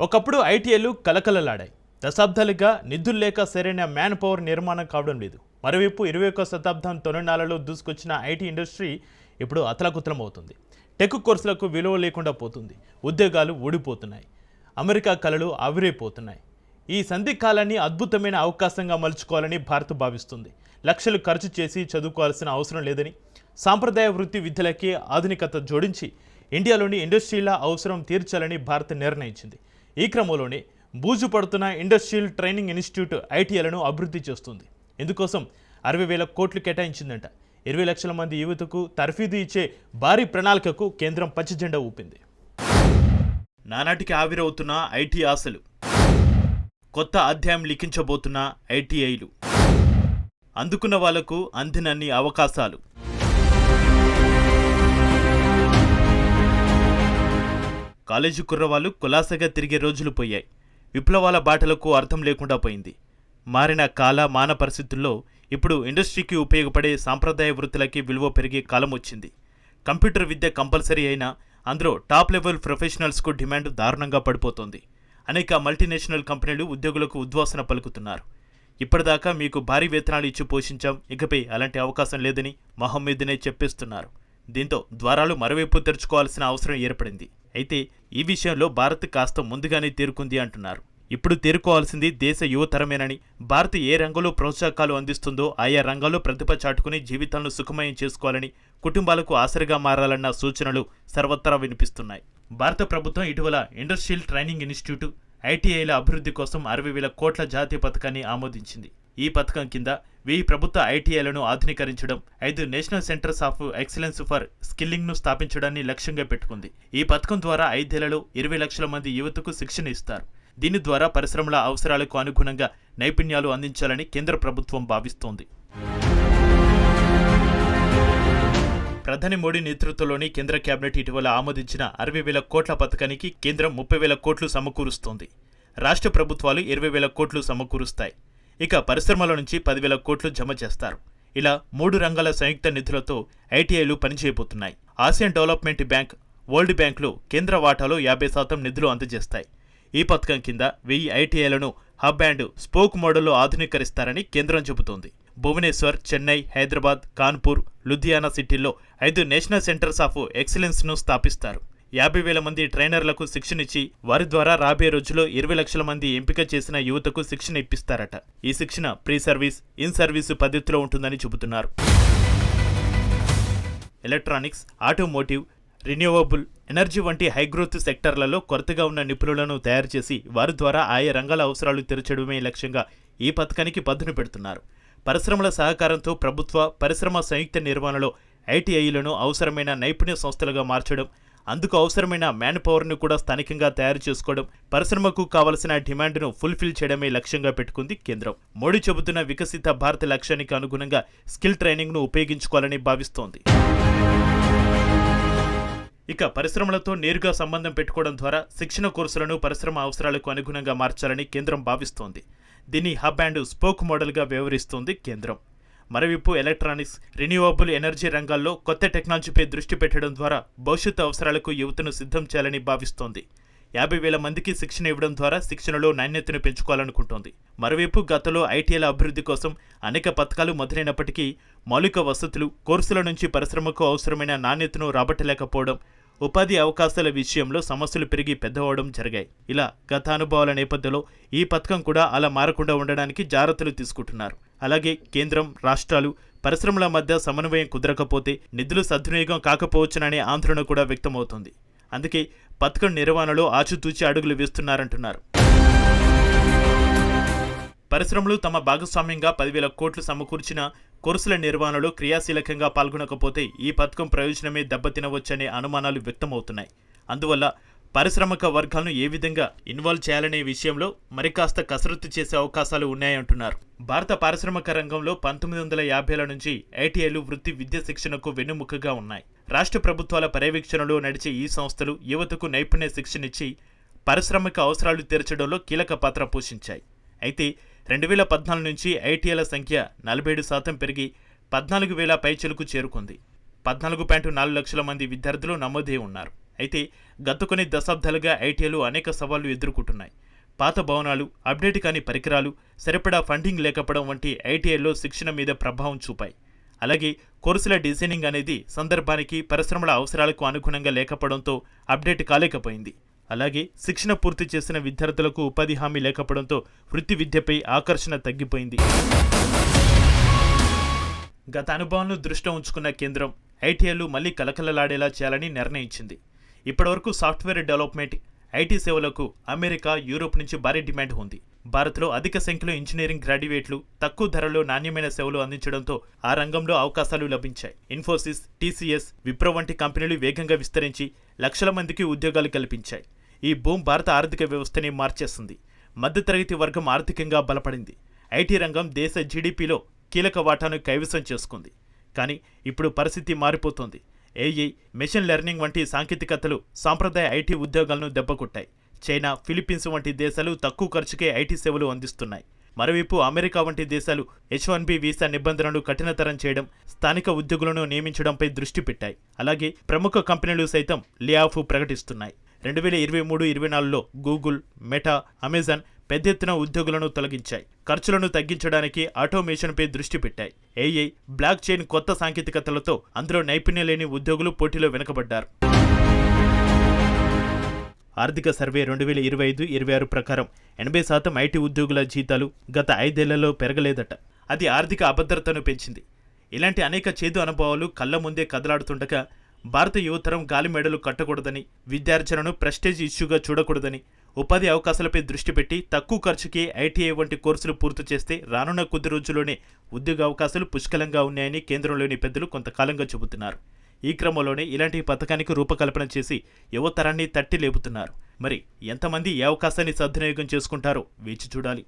ఒకప్పుడు ఐటీఐలు కలకలలాడాయి. దశాబ్దాలుగా నిధులు లేక సరైన మ్యాన్ పవర్ నిర్మాణం కావడం లేదు. మరోవైపు ఇరవై ఒక్క శతాబ్దం తొలినాళ్ళలో దూసుకొచ్చిన ఐటీ ఇండస్ట్రీ ఇప్పుడు అతలాకుతలం అవుతుంది టెక్ కోర్సులకు విలువ లేకుండా పోతుంది. ఉద్యోగాలు ఊడిపోతున్నాయి. అమెరికా కళలు ఆవిరైపోతున్నాయి. ఈ సంధి కాలాన్ని అద్భుతమైన అవకాశంగా మలుచుకోవాలని భారత్ భావిస్తుంది. లక్షలు ఖర్చు చేసి చదువుకోవాల్సిన అవసరం లేదని సాంప్రదాయ వృత్తి విద్యలకి ఆధునికత జోడించి ఇండియాలోని ఇండస్ట్రీల అవసరం తీర్చాలని భారత్ నిర్ణయించింది. ఈ క్రమంలోనే బూజు పడుతున్న ఇండస్ట్రియల్ ట్రైనింగ్ ఇన్స్టిట్యూట్ ఐటీఐలను అభివృద్ధి చేస్తుంది. ఇందుకోసం అరవై వేల కోట్లు కేటాయించిందంట. ఇరవై లక్షల మంది యువతకు తర్ఫీదు ఇచ్చే భారీ ప్రణాళికకు కేంద్రం పచ్చజెండా ఊపింది. నానాటికి ఆవిరవుతున్న ఐటీ ఆశలు కొత్త అధ్యాయం లిఖించబోతున్న ఐటీఐలు అందుకున్న వాళ్ళకు అందినన్ని అవకాశాలు. కాలేజీ కుర్రవాళ్ళు కులాసగా తిరిగే రోజులు పోయాయి. విప్లవాల బాటలకు అర్థం లేకుండా పోయింది. మారిన కాల మాన పరిస్థితుల్లో ఇప్పుడు ఇండస్ట్రీకి ఉపయోగపడే సాంప్రదాయ వృత్తులకి విలువ పెరిగే కాలం వచ్చింది. కంప్యూటర్ విద్య కంపల్సరీ అయినా అందులో టాప్ లెవెల్ ప్రొఫెషనల్స్కు డిమాండ్ దారుణంగా పడిపోతోంది. అనేక మల్టీనేషనల్ కంపెనీలు ఉద్యోగులకు ఉద్వాసన పలుకుతున్నారు. ఇప్పటిదాకా మీకు భారీ వేతనాలు ఇచ్చి పోషించాం. ఇకపై అలాంటి అవకాశం లేదని మొహం మీదనే చెప్పేస్తున్నారు. దీంతో ద్వారాలు మరోవైపు తెరుచుకోవాల్సిన అవసరం ఏర్పడింది. అయితే ఈ విషయంలో భారత్ కాస్త ముందుగానే తేరుకుంది అంటున్నారు. ఇప్పుడు తేరుకోవాల్సింది దేశ యువతరమేనని భారత్ ఏ రంగంలో ప్రోత్సాహకాలు అందిస్తుందో ఆయా రంగాల్లో ప్రతిభ చాటుకుని జీవితాలను సుఖమయం చేసుకోవాలని కుటుంబాలకు ఆసరిగా మారాలన్న సూచనలు సర్వత్రా వినిపిస్తున్నాయి. భారత ప్రభుత్వం ఇటీవల ఇండస్ట్రియల్ ట్రైనింగ్ ఇన్స్టిట్యూట్ ఐటీఐల అభివృద్ధి కోసం అరవై వేల కోట్ల జాతీయ పథకాన్ని ఆమోదించింది. ఈ పథకం కింద వెయ్యి ప్రభుత్వ ఐటీఐలను ఆధునీకరించడం ఐదు national centres of excellence for స్కిల్లింగ్ను స్థాపించడాన్ని లక్ష్యంగా పెట్టుకుంది. ఈ పథకం ద్వారా ఐదేళ్ళలో ఇరవై లక్షల మంది యువతకు శిక్షణ ఇస్తారు. దీని ద్వారా పరిశ్రమల అవసరాలకు అనుగుణంగా నైపుణ్యాలు అందించాలని కేంద్ర ప్రభుత్వం భావిస్తోంది. ప్రధాని మోడీ నేతృత్వంలోని కేంద్ర కేబినెట్ ఇటీవల ఆమోదించిన అరవై వేల కోట్ల పథకానికి కేంద్రం ముప్పై వేల కోట్లు సమకూరుస్తోంది. రాష్ట్ర ప్రభుత్వాలు ఇరవై వేల కోట్లు సమకూరుస్తాయి. ఇక పరిశ్రమల నుంచి పదివేల కోట్లు జమ చేస్తారు. ఇలా మూడు రంగాల సంయుక్త నిధులతో ఐటీఐలు పనిచేయబోతున్నాయి. ఆసియన్ డెవలప్మెంట్ బ్యాంక్ వరల్డ్ బ్యాంకులు కేంద్ర వాటాలో యాభై శాతం నిధులు అందజేస్తాయి. ఈ పథకం కింద వెయ్యి ఐటీఐలను హబ్ అండ్ స్పోక్ మోడల్లో ఆధునీకరిస్తారని కేంద్రం చెబుతోంది. భువనేశ్వర్ చెన్నై హైదరాబాద్ కాన్పూర్ లుధియానా సిటీల్లో ఐదు నేషనల్ సెంటర్స్ ఆఫ్ ఎక్సలెన్స్ను స్థాపిస్తారు. యాభై వేల మంది ట్రైనర్లకు శిక్షణ ఇచ్చి వారి ద్వారా రాబోయే రోజుల్లో ఇరవై లక్షల మంది ఎంపిక చేసిన యువతకు శిక్షణ ఇప్పిస్తారట. ఈ శిక్షణ ప్రీ సర్వీస్ ఇన్ సర్వీస్ పద్ధతిలో ఉంటుందని చెబుతున్నారు. ఎలక్ట్రానిక్స్ ఆటోమోటివ్ రిన్యూవబుల్ ఎనర్జీ వంటి హైగ్రోత్ సెక్టర్లలో కొరతగా ఉన్న నిపుణులను తయారు చేసి వారి ద్వారా ఆయా రంగాల అవసరాలు తీర్చడమే లక్ష్యంగా ఈ పథకానికి పదును పెడుతున్నారు. పరిశ్రమల సహకారంతో ప్రభుత్వ పరిశ్రమ సంయుక్త నిర్వహణలో ఐటీఐలను అవసరమైన నైపుణ్య సంస్థలుగా మార్చడం అందుకు అవసరమైన మ్యాన్ పవర్ను కూడా స్థానికంగా తయారు చేసుకోవడం పరిశ్రమకు కావలసిన డిమాండ్ను ఫుల్ఫిల్ చేయడమే లక్ష్యంగా పెట్టుకుంది కేంద్రం. మోడీ చెబుతున్న వికసిత భారత లక్ష్యానికి అనుగుణంగా స్కిల్ ట్రైనింగ్ను ఉపయోగించుకోవాలని భావిస్తోంది. ఇక పరిశ్రమలతో నేరుగా సంబంధం పెట్టుకోవడం ద్వారా శిక్షణ కోర్సులను పరిశ్రమ అవసరాలకు అనుగుణంగా మార్చాలని కేంద్రం భావిస్తోంది. దీన్ని హబ్ అండ్ స్పోక్ మోడల్గా వ్యవహరిస్తోంది కేంద్రం. మరోవైపు ఎలక్ట్రానిక్స్ రిన్యూవబుల్ ఎనర్జీ రంగాల్లో కొత్త టెక్నాలజీపై దృష్టి పెట్టడం ద్వారా భవిష్యత్తు అవసరాలకు యువతను సిద్ధం చేయాలని భావిస్తోంది. యాభై వేల మందికి శిక్షణ ఇవ్వడం ద్వారా శిక్షణలో నాణ్యతను పెంచుకోవాలనుకుంటోంది. మరోవైపు గతంలో ఐటీఐల అభివృద్ధి కోసం అనేక పథకాలు మొదలైనప్పటికీ మౌలిక వసతులు కోర్సుల నుంచి పరిశ్రమకు అవసరమైన నాణ్యతను రాబట్టలేకపోవడం ఉపాధి అవకాశాల విషయంలో సమస్యలు పెరిగి పెద్దవడం జరిగాయి. ఇలా గత అనుభవాల నేపథ్యంలో ఈ పథకం కూడా అలా మారకుండా ఉండడానికి జాగ్రత్తలు తీసుకుంటున్నారు. అలాగే కేంద్రం రాష్ట్రాలు పరిశ్రమల మధ్య సమన్వయం కుదరకపోతే నిధులు సద్వినియోగం కాకపోవచ్చుననే ఆందోళన కూడా వ్యక్తమవుతోంది. అందుకే పథకం నిర్వహణలో ఆచితూచి అడుగులు వేస్తున్నారంటున్నారు. పరిశ్రమలు తమ భాగస్వామ్యంగా పదివేల కోట్లు సమకూర్చిన కోర్సుల నిర్వహణలో క్రియాశీలకంగా పాల్గొనకపోతే ఈ పథకం ప్రయోజనమే దెబ్బతినవచ్చనే అనుమానాలు వ్యక్తమవుతున్నాయి. అందువల్ల పారిశ్రామిక వర్గాలను ఏ విధంగా ఇన్వాల్వ్ చేయాలనే విషయంలో మరికాస్త కసరత్తు చేసే అవకాశాలు ఉన్నాయంటున్నారు. భారత పారిశ్రామిక రంగంలో పంతొమ్మిది వందల యాభైల నుంచి ఐటీఐలు వృత్తి విద్య శిక్షణకు వెన్నుముకగా ఉన్నాయి. రాష్ట్ర ప్రభుత్వాల పర్యవేక్షణలో నడిచే ఈ సంస్థలు యువతకు నైపుణ్య శిక్షణిచ్చి పారిశ్రామిక అవసరాలు తీర్చడంలో కీలక పాత్ర పోషించాయి. అయితే రెండు వేల పద్నాలుగు నుంచి ఐటీఐల సంఖ్య నలభై ఏడు శాతం పెరిగి పద్నాలుగు వేల పైచలకు చేరుకుంది. పద్నాలుగు పాయింట్ నాలుగు లక్షల మంది విద్యార్థులు నమోదై ఉన్నారు. అయితే గత కొన్ని దశాబ్దాలుగా ఐటీఐలు అనేక సవాళ్ళు ఎదుర్కొంటున్నాయి. పాత భవనాలు అప్డేట్ కాని పరికరాలు సరిపడా ఫండింగ్ లేకపోవడం వంటి ఐటీఐల్లో శిక్షణ మీద ప్రభావం చూపాయి. అలాగే కోర్సుల డిజైనింగ్ అనేది సందర్భానికి పరిశ్రమల అవసరాలకు అనుగుణంగా లేకపోవడంతో అప్డేట్ కాలేకపోయింది. అలాగే శిక్షణ పూర్తి చేసిన విద్యార్థులకు ఉపాధి హామీ లేకపోవడంతో వృత్తి విద్యపై ఆకర్షణ తగ్గిపోయింది. గత అనుభవాలను దృష్టిలో ఉంచుకున్న కేంద్రం ఐటీఐలు మళ్ళీ కలకలలాడేలా చేయాలని నిర్ణయించింది. ఇప్పటివరకు సాఫ్ట్వేర్ డెవలప్మెంట్ ఐటీ సేవలకు అమెరికా యూరోప్ నుంచి భారీ డిమాండ్ ఉంది. భారత్లో అధిక సంఖ్యలో ఇంజనీరింగ్ గ్రాడ్యుయేట్లు తక్కువ ధరలో నాణ్యమైన సేవలు అందించడంతో ఆ రంగంలో అవకాశాలు లభించాయి. ఇన్ఫోసిస్ టీసీఎస్ విప్రో వంటి కంపెనీలు వేగంగా విస్తరించి లక్షల మందికి ఉద్యోగాలు కల్పించాయి. ఈ బూమ్ భారత ఆర్థిక వ్యవస్థని మార్చేస్తుంది మధ్యతరగతి వర్గం ఆర్థికంగా బలపడింది. ఐటీ రంగం దేశ జీడిపిలో కీలక వాటాను కైవసం చేసుకుంది. కానీ ఇప్పుడు పరిస్థితి మారిపోతోంది. ఏఐ మెషిన్ లెర్నింగ్ వంటి సాంకేతికతలు సాంప్రదాయ ఐటీ ఉద్యోగాలను దెబ్బకొట్టాయి. చైనా ఫిలిప్పీన్స్ వంటి దేశాలు తక్కువ ఖర్చుకే ఐటీ సేవలు అందిస్తున్నాయి. మరోవైపు అమెరికా వంటి దేశాలు హెచ్ వన్ బి వీసా నిబంధనలు కఠినతరం చేయడం స్థానిక ఉద్యోగులను నియమించడంపై దృష్టి పెట్టాయి. అలాగే ప్రముఖ కంపెనీలు సైతం లే ఆఫ్ ప్రకటిస్తున్నాయి. రెండు వేల ఇరవై మూడు ఇరవై నాలుగులో గూగుల్ మెటా అమెజాన్ పెద్ద ఎత్తున ఉద్యోగులను తొలగించాయి. ఖర్చులను తగ్గించడానికి ఆటోమేషన్పై దృష్టి పెట్టాయి. ఏఐ బ్లాక్ చైన్ కొత్త సాంకేతికతలతో అందులో నైపుణ్యం లేని ఉద్యోగులు పోటీలో వెనుకబడ్డారు. ఆర్థిక సర్వే రెండు వేల ఇరవై ఐదు ఇరవై ఆరు ప్రకారం ఎనభై శాతం ఐటీ ఉద్యోగుల జీతాలు గత ఐదేళ్ళలో పెరగలేదట. అది ఆర్థిక అభద్రతను పెంచింది. ఇలాంటి అనేక చేదు అనుభవాలు కళ్ళ ముందే కదలాడుతుండగా భారత యువతరం గాలి మెడలు కట్టకూడదని విద్యార్జనను ప్రెస్టేజ్ ఇష్యూగా చూడకూడదని ఉపాధి అవకాశాలపై దృష్టి పెట్టి తక్కువ ఖర్చుకి ఐటీఐ వంటి కోర్సులు పూర్తి చేస్తే రానున్న కొద్ది రోజుల్లోనే ఉద్యోగ అవకాశాలు పుష్కలంగా ఉన్నాయని కేంద్రంలోని పెద్దలు కొంతకాలంగా చెబుతున్నారు. ఈ క్రమంలోనే ఇలాంటి పథకానికి రూపకల్పన చేసి యువతరాన్ని తట్టి లేపుతున్నారు. మరి ఎంతమంది ఈ అవకాశాన్ని సద్వినియోగం చేసుకుంటారో వేచి చూడాలి.